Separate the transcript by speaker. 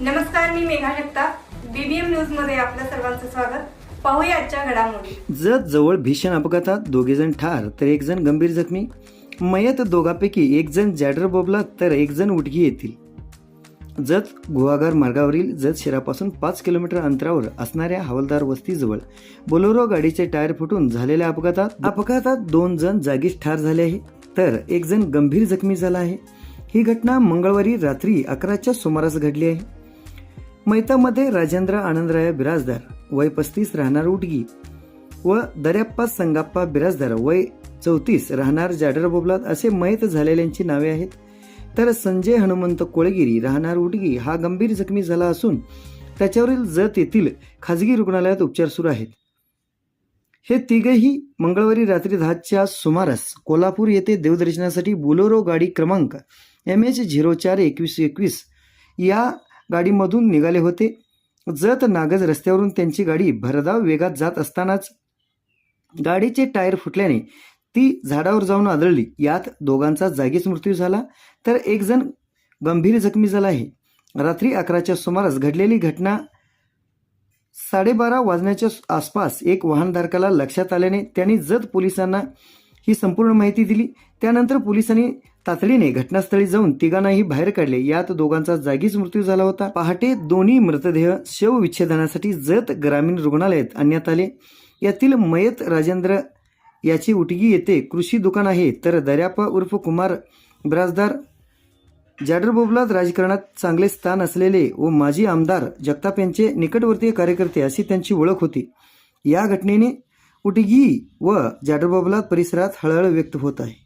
Speaker 1: Megha Jagtap. BBM न्यूजमध्ये आपल्या सर्वांचं स्वागत. पाहूया आजच्या घडामोडी.
Speaker 2: जत जवळ भीषण अपघातात दोघेजण ठार तर एक जण गंभीर जखमी. मयत दोघांपैकी एक जण जॅडर बोबला तर एक जण उटगी येतील जत गुहागर मार्गावरील जत शहरापासून पाच किलोमीटर अंतरावर असणाऱ्या हवालदार वस्तीजवळ बोलेरो गाडीचे टायर फुटून झालेल्या अपघातात अपघातात दोन जण जागीच ठार झाले आहे तर एक जण गंभीर जखमी झाला आहे. ही घटना मंगळवारी रात्री अकराच्या सुमारास घडली आहे. मैतामध्ये राजेंद्र आनंदराय बिराजदार वय पस्तीस राहणार उटगी व दर्याप्पा संगाप्पा बिराजदार वय चौतीस राहणार जाडर बोबलात असे मयत झालेल्यांची नावे आहेत. तर संजय हनुमंत कोळगिरी राहणार उडगी हा गंभीर जखमी झाला असून त्याच्यावरील जत येथील खाजगी रुग्णालयात उपचार सुरू आहेत. हे तिघही मंगळवारी रात्री दहाच्या सुमारास कोल्हापूर येथे देवदर्शनासाठी बुलोरो गाडी क्रमांक एम एच झिरो चार एकवीस एकवीस या गाडीमधून निघाले होते. जत नागज रस्त्यावरून त्यांची गाडी भरधाव वेगात जात असतानाच गाडीचे टायर फुटल्याने ती झाडावर जाऊन आदळली. यात दोघांचा जागीच मृत्यू झाला. तर एक जण गंभीर जखमी झाला आहे. रात्री अकराच्या सुमारास घडलेली घटना साडेबारा वाजण्याच्या आसपास एक वाहनधारकाला लक्षात आल्याने त्यांनी जत पोलिसांना ही संपूर्ण माहिती दिली. त्यानंतर पोलिसांनी तातडीने घटनास्थळी जाऊन तिघांनाही बाहेर काढले. यात दोघांचा जागीच मृत्यू झाला होता. पहाटे दोन्ही मृतदेह शवविच्छेदनासाठी जत ग्रामीण रुग्णालयात आणण्यात आले. यातील मयत राजेंद्र याची उटगी येथे कृषी दुकान आहे. तर दर्यापा उर्फ कुमार ब्राजदार जाडरबोबलात राजकारणात चांगले स्थान असलेले व माजी आमदार जगताप यांचे निकटवर्तीय कार्यकर्ते अशी त्यांची ओळख होती. या घटनेने उटगी व जाडरबोबलात परिसरात हळहळ व्यक्त होत आहे.